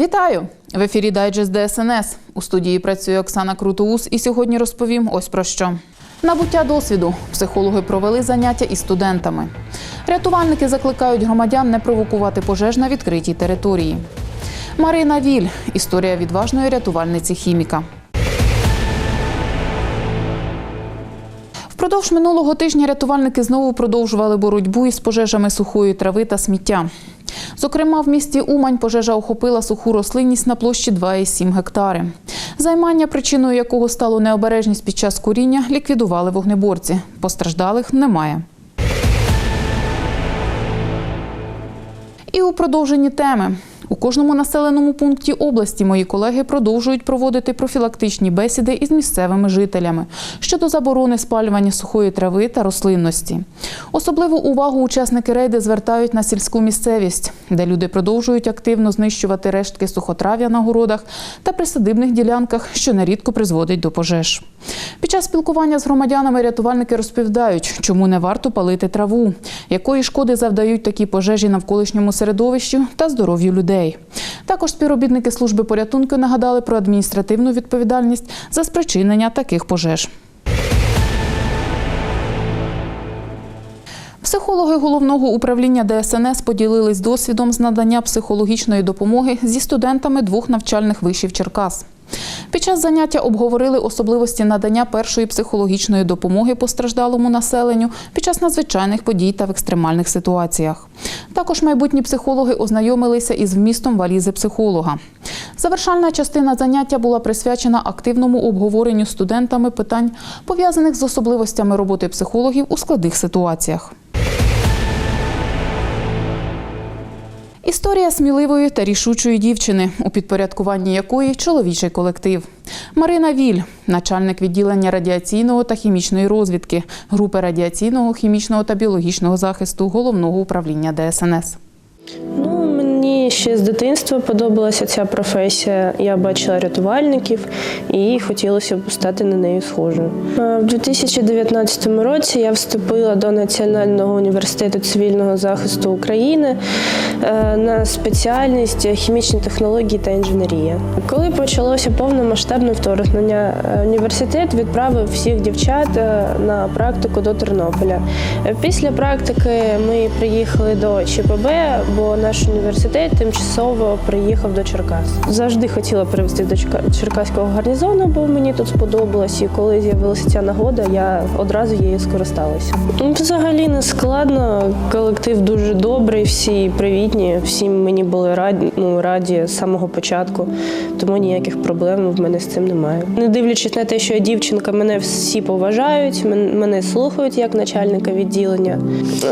Вітаю! В ефірі Дайджест ДСНС. У студії працює Оксана Крутоус і сьогодні розповім ось про що. Набуття досвіду. Психологи провели заняття із студентами. Рятувальники закликають громадян не провокувати пожеж на відкритій території. Марина Віль. Історія відважної рятувальниці хіміка. Впродовж минулого тижня рятувальники знову продовжували боротьбу із пожежами сухої трави та сміття. Зокрема, в місті Умань пожежа охопила суху рослинність на площі 2,7 гектари. Займання, причиною якого стало необережність під час куріння, ліквідували вогнеборці. Постраждалих немає. І у продовженні теми. У кожному населеному пункті області мої колеги продовжують проводити профілактичні бесіди із місцевими жителями щодо заборони спалювання сухої трави та рослинності. Особливу увагу учасники рейди звертають на сільську місцевість, де люди продовжують активно знищувати рештки сухотрав'я на городах та присадибних ділянках, що нерідко призводить до пожеж. Під час спілкування з громадянами рятувальники розповідають, чому не варто палити траву, якої шкоди завдають такі пожежі навколишньому середовищу та здоров'ю людей. Також співробітники служби порятунку нагадали про адміністративну відповідальність за спричинення таких пожеж. Психологи головного управління ДСНС поділились досвідом з надання психологічної допомоги зі студентами двох навчальних вишів Черкас. Під час заняття обговорили особливості надання першої психологічної допомоги постраждалому населенню під час надзвичайних подій та в екстремальних ситуаціях. Також майбутні психологи ознайомилися із вмістом валізи психолога. Завершальна частина заняття була присвячена активному обговоренню студентами питань, пов'язаних з особливостями роботи психологів у складних ситуаціях. Історія сміливої та рішучої дівчини, у підпорядкуванні якої чоловічий колектив. Марина Віль, начальник відділення радіаційного та хімічної розвідки, групи радіаційного, хімічного та біологічного захисту головного управління ДСНС. Ну, мені ще з дитинства подобалася ця професія. Я бачила рятувальників і хотілося б стати на неї схожою. Е, В 2019 році я вступила до Національного університету цивільного захисту України е, на спеціальність хімічні технології та інженерія. Коли почалося повномасштабне вторгнення, е, університет відправив всіх дівчат на практику до Тернополя. Після практики ми приїхали до ЧПБ, бо наш університет тимчасово приїхав до Черкас. Завжди хотіла привезти до Черка- Черкаського гарнізону, бо мені тут сподобалось. І коли з'явилася ця нагода, я одразу її скористалася. Ну, Взагалі не складно. Колектив дуже добрий, всі привітні, всі мені були раді, ну, раді з самого початку, тому ніяких проблем в мене з цим немає. Не дивлячись на те, що я дівчинка, мене всі поважають, мен- мене слухають як начальника відділення.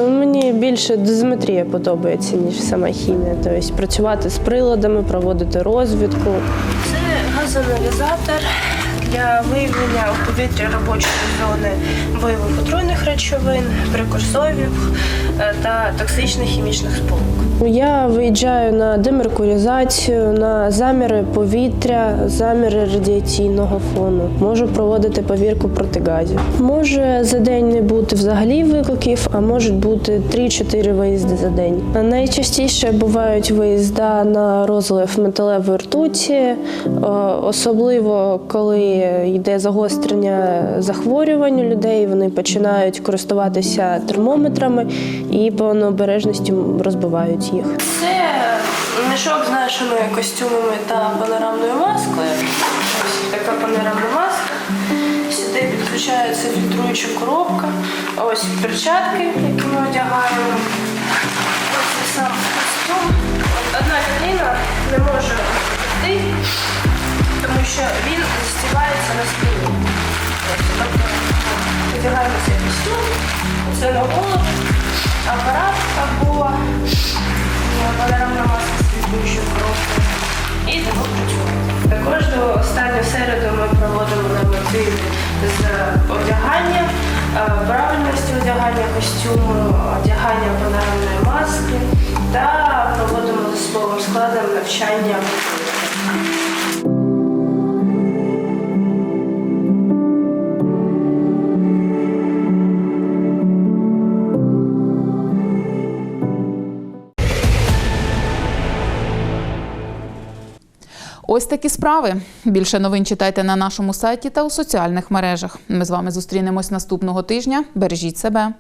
Мені більше дозиметрія подобається, ніж сама хімія. Тобто працювати з приладами, проводити розвідку. Це газоаналізатор для виявлення у повітрі робочої зони бойових отруйних речовин, прекурсорів е, та токсичних хімічних сполук. Я виїжджаю на демеркурізацію, на заміри повітря, заміри радіаційного фону. Можу проводити повірку протигазів. Може за день не бути взагалі викликів, а можуть бути 3-4 виїзди за день. Найчастіше бувають виїзда на розлив металевої ртуті, особливо коли йде загострення захворювань у людей. Вони починають користуватися термометрами і по необережності розбивають їх. Це мішок з нашими костюмами та панорамною маскою. Ось така панорамна маска. Сюди підключається фільтруюча коробка. Ось перчатки, які ми одягаємо. Ось і сам костюм. Одна людина не може йти, тому що він застібається на спині. Ось, тобто, Одягаємо цей костюм, це на голову, апарат або панорамна маска з фільтруючою коробкою. І тому працюємо. До останню середу ми проводимо нормативи з одягання, е, правильності одягання костюму, одягання панорамної маски та проводимо з особовим складом навчання. Ось такі справи. Більше новин читайте на нашому сайті та у соціальних мережах. Ми з вами зустрінемось наступного тижня. Бережіть себе.